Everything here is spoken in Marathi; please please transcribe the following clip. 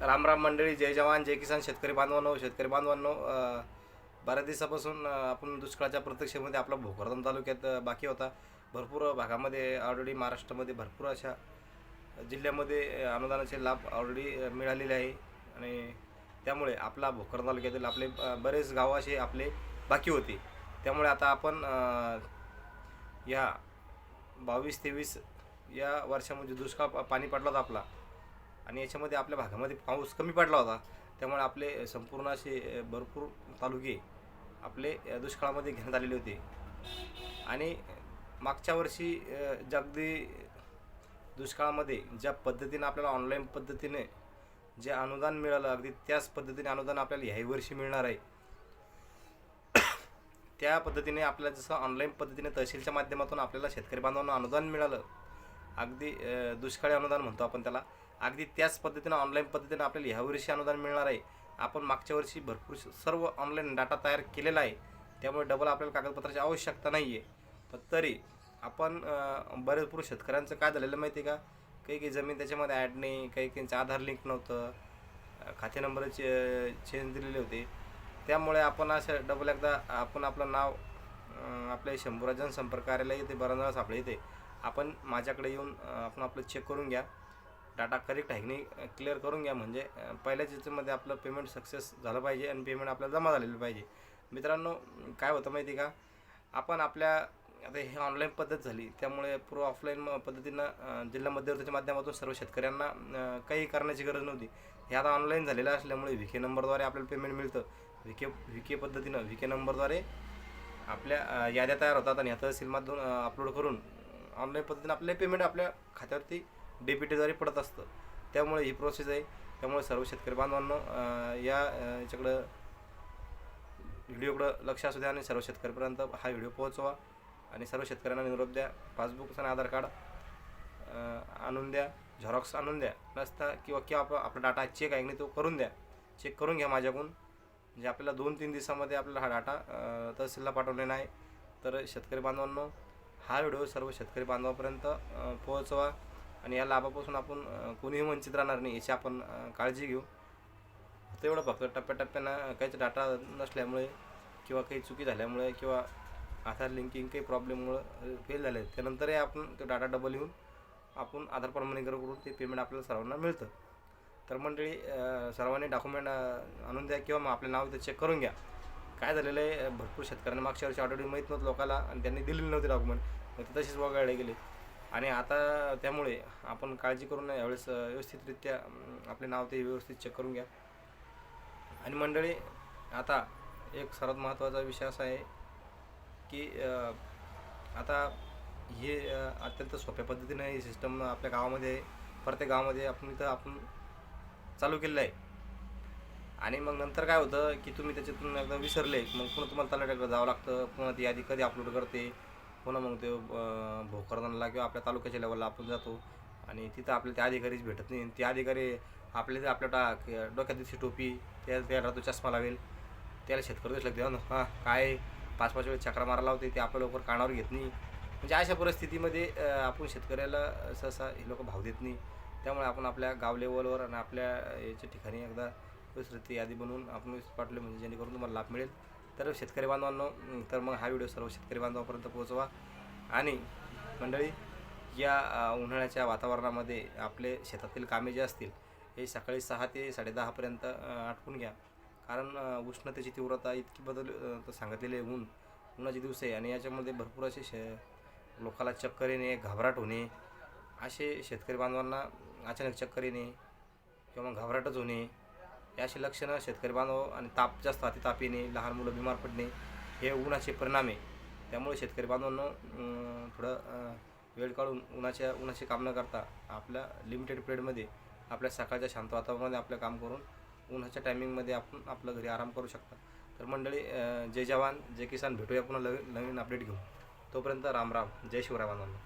रामराम मंडळी जय जवान जय किसान शेतकरी बांधवांनो शेतकरी बांधवांनो बऱ्याच दिवसापासून आपण दुष्काळाच्या प्रत्यक्षेमध्ये आपला भोकरदम तालुक्यात बाकी होता. भरपूर भागामध्ये ऑलरेडी महाराष्ट्रामध्ये भरपूर अशा जिल्ह्यामध्ये अनुदानाचे लाभ ऑलरेडी मिळालेले आहे. आणि त्यामुळे आपला भोकर तालुक्यातील आपले बरेच गाव असे आपले बाकी होते. त्यामुळे आता आपण या बावीस तेवीस या वर्षामध्ये दुष्काळ पाणी पडला होता आपला. आणि याच्यामध्ये आपल्या भागामध्ये पाऊस कमी पडला होता. त्यामुळे आपले संपूर्ण असे भरपूर तालुके आपले दुष्काळामध्ये घेण्यात आलेले होते. आणि मागच्या वर्षी अ, अगदी दुष्काळामध्ये ज्या पद्धतीने आपल्याला ऑनलाईन पद्धतीने जे अनुदान मिळालं अगदी त्याच पद्धतीने अनुदान आपल्याला ह्याही वर्षी मिळणार आहे. त्या पद्धतीने आपल्याला जसं ऑनलाईन पद्धतीने तहसीलच्या माध्यमातून आपल्याला शेतकरी बांधवांना अनुदान मिळालं अगदी दुष्काळी अनुदान म्हणतो आपण त्याला अगदी त्याच पद्धतीनं ऑनलाईन पद्धतीनं आपल्याला ह्या वर्षी अनुदान मिळणार आहे. आपण मागच्या वर्षी भरपूर सर्व ऑनलाईन डाटा तयार केलेला आहे. त्यामुळे डबल आपल्याला कागदपत्राची आवश्यकता नाही आहे पण तरी आपण बरेचपूर शेतकऱ्यांचं काय झालेलं माहिती आहे का? काही काही जमीन त्याच्यामध्ये ॲड नाही काही काहींचं आधार लिंक नव्हतं. खाते नंबर चे चेंज दिलेले होते. त्यामुळे आपण असं डबल एकदा आपण आपलं नाव आपल्या शंभूराजन संपर्क कार्यालय येते बरांजळा सापळे येते आपण माझ्याकडे येऊन आपण आपलं चेक करून घ्या. डाटा करेक्ट आहे की नाही क्लिअर करून घ्या. म्हणजे पहिल्याच याच्यामध्ये आपलं पेमेंट सक्सेस झालं पाहिजे आणि पेमेंट आपल्याला जमा झालेलं पाहिजे. मित्रांनो काय होतं माहिती आहे का? आपण आपल्या आता हे ऑनलाईन पद्धत झाली. त्यामुळे पूर्व ऑफलाईन पद्धतीनं जिल्हा मध्यवर्तीच्या माध्यमातून सर्व शेतकऱ्यांना काही करण्याची गरज नव्हती. हे आता ऑनलाईन झालेलं असल्यामुळे व्ही के नंबरद्वारे आपल्याला पेमेंट मिळतं. व्ही के व्ही के पद्धतीनं व्ही के नंबरद्वारे आपल्या याद्या तयार होतात आणि ह्या तहसीलमधून अपलोड करून ऑनलाईन पद्धतीनं आपले पेमेंट आपल्या खात्यावरती डेबिटद्वारे पडत असतं. त्यामुळे ही प्रोसेस आहे. त्यामुळे सर्व शेतकरी बांधवांनो या याच्याकडं व्हिडिओकडं लक्ष असू द्या आणि सर्व शेतकऱ्यापर्यंत हा व्हिडिओ पोहोचवा आणि सर्व शेतकऱ्यांना निरोप द्या. पासबुक आणि आधार कार्ड आणून द्या. झेरॉक्स आणून द्या. नसता किंवा किंवा आप आपला डाटा चेक आहे की नाही तो करून द्या. चेक करून घ्या माझ्याकडून. म्हणजे आपल्याला दोन तीन दिवसामध्ये आपल्याला हा डाटा तहसीलला पाठवलेला आहे. तर शेतकरी बांधवांनो हा व्हिडिओ सर्व शेतकरी बांधवापर्यंत पोहोचवा. आणि या लाभापासून आपण कोणीही वंचित राहणार नाही याची आपण काळजी घेऊ. तेवढं फक्त टप्प्याटप्प्यानं काहीच डाटा नसल्यामुळे किंवा काही चुकी झाल्यामुळे किंवा आधार लिंकिंग काही प्रॉब्लेममुळं फेल झाले त्यानंतरही आपण तो डाटा डबल येऊन आपण आधार प्रमाणीकरण करून ते पेमेंट आपल्याला सर्वांना मिळतं. तर मंडळी सर्वांनी डॉक्युमेंट आणून द्या किंवा मग आपलं नाव ते चेक करून घ्या. काय झालेलं आहे? भरपूर शेतकऱ्यांना मागच्या वर्षी ऑलरेडी माहीत नव्हतं लोकाला आणि त्यांनी दिलेले नव्हते डॉक्युमेंट मग ते तसेच वगळले गेले. आणि आता त्यामुळे आपण काळजी करून यावेळेस व्यवस्थितरित्या आपले नाव ते व्यवस्थित चेक करून घ्या. आणि मंडळी आता एक सर्वात महत्त्वाचा विषय असा आहे की आता हे अत्यंत सोप्या पद्धतीने ही सिस्टम आपल्या गावामध्ये प्रत्येक गावामध्ये आपण इथं आपण चालू केलेलं आहे. आणि मग नंतर काय होतं की तुम्ही त्याच्यातून एकदा विसरले मग पुन्हा तुम्हाला तलाट्याकडे जावं लागतं. पुन्हा ती यादी कधी अपलोड करते? हो पुन्हा मग ते भोकरदनला किंवा आपल्या तालुक्याच्या लेवलला आपण जातो आणि तिथं आपल्याला त्या अधिकारीच भेटत नाही. ते अधिकारी आपल्या आपल्या टा डोक्यात दिवशी टोपी त्या त्याला राहतो चष्मा लावेल. त्याला शेतकरी दिसलं देवा ना हां काय पाच पाच वेळेस चक्रा मारायला लावते ते आपल्या लवकर कानावर घेत नाही. म्हणजे अशा परिस्थितीमध्ये आपण शेतकऱ्याला सहसा हे लोक भाव देत नाही. त्यामुळे आपण आपल्या गाव लेवलवर आणि आपल्या याच्या ठिकाणी एकदा विसरती यादी बनवून आपण पाठवले म्हणजे जेणेकरून तुम्हाला लाभ मिळेल. तर शेतकरी बांधवांनो तर मग हा व्हिडिओ सर्व शेतकरी बांधवापर्यंत पोहोचवा. आणि मंडळी या उन्हाळ्याच्या वातावरणामध्ये आपले शेतातील कामे जे असतील हे सकाळी सहा ते साडेदहापर्यंत आटपून घ्या. कारण उष्णतेची तीव्रता इतकी बदल तर सांगितलेली आहे ऊन उन्हाचे दिवस आहे. आणि याच्यामध्ये भरपूर असे शे लोकाला चक्कर येणे घबराट होणे असे शेतकरी बांधवांना अचानक चक्कर येणे किंवा घाबराटच घबराटच होणे हे अशी लक्षणं शेतकरी बांधव आणि ताप जास्त हाती ताप येणे लहान मुलं बिमार पडणे हे उन्हाचे परिणाम आहे. त्यामुळे शेतकरी बांधवांनो थोडं वेळ काढून उन्हाच्या उन्हाची काम न करता आपल्या लिमिटेड पिरियडमध्ये आपल्या सकाळच्या शांत वातावरणामध्ये आपलं काम करून उन्हाच्या टायमिंगमध्ये आपण आपलं घरी आराम करू शकता. तर मंडळी जय जवान जय किसान. भेटूया पुन्हा नवीन नवीन अपडेट घेऊन. तोपर्यंत राम राम. जय शिवराय बांधवांना.